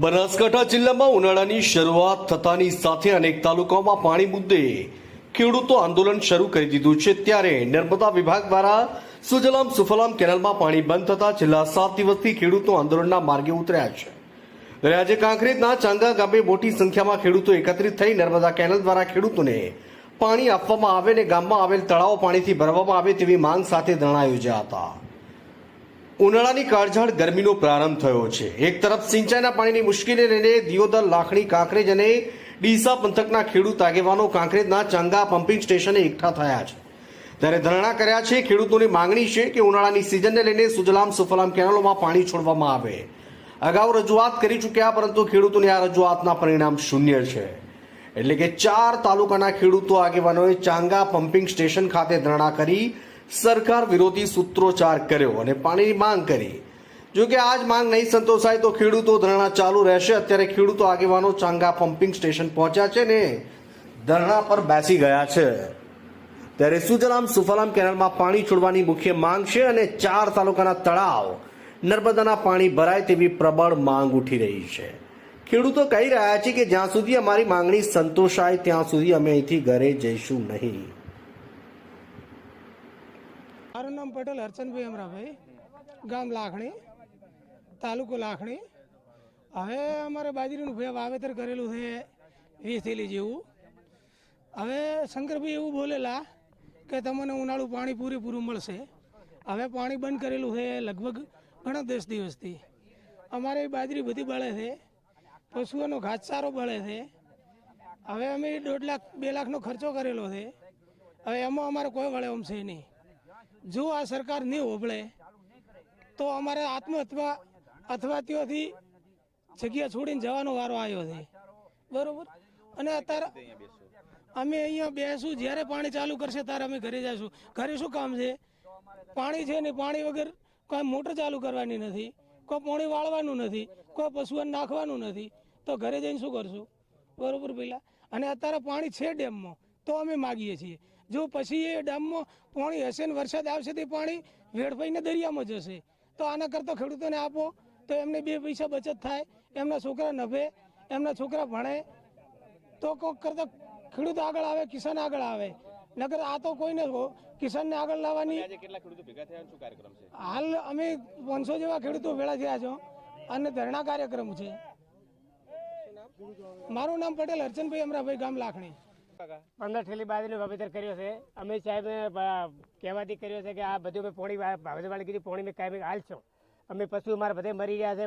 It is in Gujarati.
બનાસકાંઠા જિલ્લામાં ઉનાળાની શરૂઆત થતાની સાથે અનેક તાલુકાઓમાં પાણી મુદ્દે ખેડૂતો આંદોલન શરૂ કરી દીધું છે. ત્યારે નર્મદા વિભાગ દ્વારા સુજલામ સુફલામ કેનાલમાં પાણી બંધ થતા છેલ્લા સાત દિવસથી ખેડૂતો આંદોલનના માર્ગે ઉતર્યા છે. આજે કાંકરેજના ચાંગા ગામે મોટી સંખ્યામાં ખેડૂતો એકત્રિત થઈ નર્મદા કેનાલ દ્વારા ખેડૂતોને પાણી આપવામાં આવે અને ગામમાં આવેલ તળાવો પાણીથી ભરવામાં આવે તેવી માંગ સાથે ધરણા યોજ્યા હતા. ઉનાળાની કાળઝાળ ગરમીનો પ્રારંભ થયો છે. એક તરફ સિંચાઈના પાણીની મુશ્કેલી લઈને દિયોદર, લાખણી, કાંકરેજ અને ડીસા પંથકના ખેડૂત આગેવાનો કાંકરેજના ચાંગા પમ્પિંગ સ્ટેશને એકઠા થયા છે. ત્યારે ધરણા કર્યા છે, ખેડૂતોની માંગણી છે કે ઉનાળાની સિઝનને લઈને સુજલામ સુફલામ કેનાલોમાં પાણી છોડવામાં આવે. અગાઉ રજૂઆત કરી ચૂક્યા, પરંતુ ખેડૂતોની આ રજૂઆતના પરિણામ શૂન્ય છે. એટલે કે ચાર તાલુકાના ખેડૂતો આગેવાનોએ ચાંગા પમ્પિંગ સ્ટેશન ખાતે ધરણા કરી સરકાર વિરોધી સૂત્રોચ્ચાર કર્યો અને પાણીની માંગ કરી. જો કે આજ માંગ નહીં સંતોષાય તો ખેડૂતો ધરણા ચાલુ રહેશે. અત્યારે ખેડૂતો આગેવાનો ચાંગા પમ્પિંગ સ્ટેશન પહોંચ્યા છે ને ધરણા પર બેસી ગયા છે. ત્યારે સુજલામ સુફલામ કેનાલમાં પાણી છોડવાની મુખ્ય માંગ છે અને ચાર તાલુકાના તળાવ નર્મદાના પાણી ભરાય તેવી પ્રબળ માંગ ઉઠી રહી છે. ખેડૂતો કહી રહ્યા છે કે જ્યાં સુધી અમારી માંગણી સંતોષાય, ત્યાં સુધી અમે અહીંથી ઘરે જઈશું નહીં. મારું નામ પટેલ હરચંદભાઈ અમરાભાઈ, ગામ લાખણી, તાલુકો લાખણી. હવે અમારે બાજરીનું ભાઈ વાવેતર કરેલું છે વીસ થેલી જેવું. હવે શંકરભાઈ એવું બોલેલા કે તમને ઉનાળું પાણી પૂરેપૂરું મળશે. હવે પાણી બંધ કરેલું છે લગભગ ઘણા દસ દિવસથી. અમારે બાજરી બધી બળે છે, પશુઓનો ઘાસચારો બળે છે. હવે અમે દોઢ લાખ, બે લાખનો ખર્ચો કરેલો છે. હવે એમાં અમારે કોઈ વળે એમ નહીં. જો આ સરકાર નહીં હોબળે તો અમારે આત્મહત્યા અથવા ત્યાંથી જગ્યા છોડીને જવાનો વારો આવ્યો છે. બરોબર? અને અત્યારે અમે અહીંયા બેસું, જ્યારે પાણી ચાલુ કરશે ત્યારે અમે ઘરે જઈશું. ઘરે શું કામ છે? પાણી છે ને પાણી વગર કોઈ મોટર ચાલુ કરવાની નથી, કોઈ પાણી વાળવાનું નથી, કોઈ પશુઓને નાખવાનું નથી. તો ઘરે જઈને શું કરશું? બરોબર પેલા? અને અત્યારે પાણી છે ડેમમાં, તો અમે માગીએ છીએ. જો પછી એ ડેમમાં પાણી હશે ને વરસાદ આવશે તે પાણી વેડફાઈને દરિયામાં જશે. તો આના કરતાં ખેડૂતોને આપો તો એમને બે પૈસા બચત થાય એમના છોકરા નભે એમના છોકરા ભણે તો કોક કરતાં ખેડૂત આગળ આવે કિસાન આગળ આવે. નગર આ તો કોઈને કિસાનને આગળ લાવવાની હાલ અમે પાંચસો જેવા ખેડૂતો ભેળા થયા છો અને ધરણા કાર્યક્રમ છે. મારું નામ પટેલ હરચંદભાઈ અમરાભાઈ ગામ લાખણી. પંદર ઠેલી બાજરીનો વાવેતર કર્યો છે. અમે સાહેબ કહેવાથી કર્યો છે કે આ બધું મેં પોણી વાળી કીધું પોણી મેં કાંઈ હાલ છો. અમે પશુ અમારા બધે મરી ગયા છે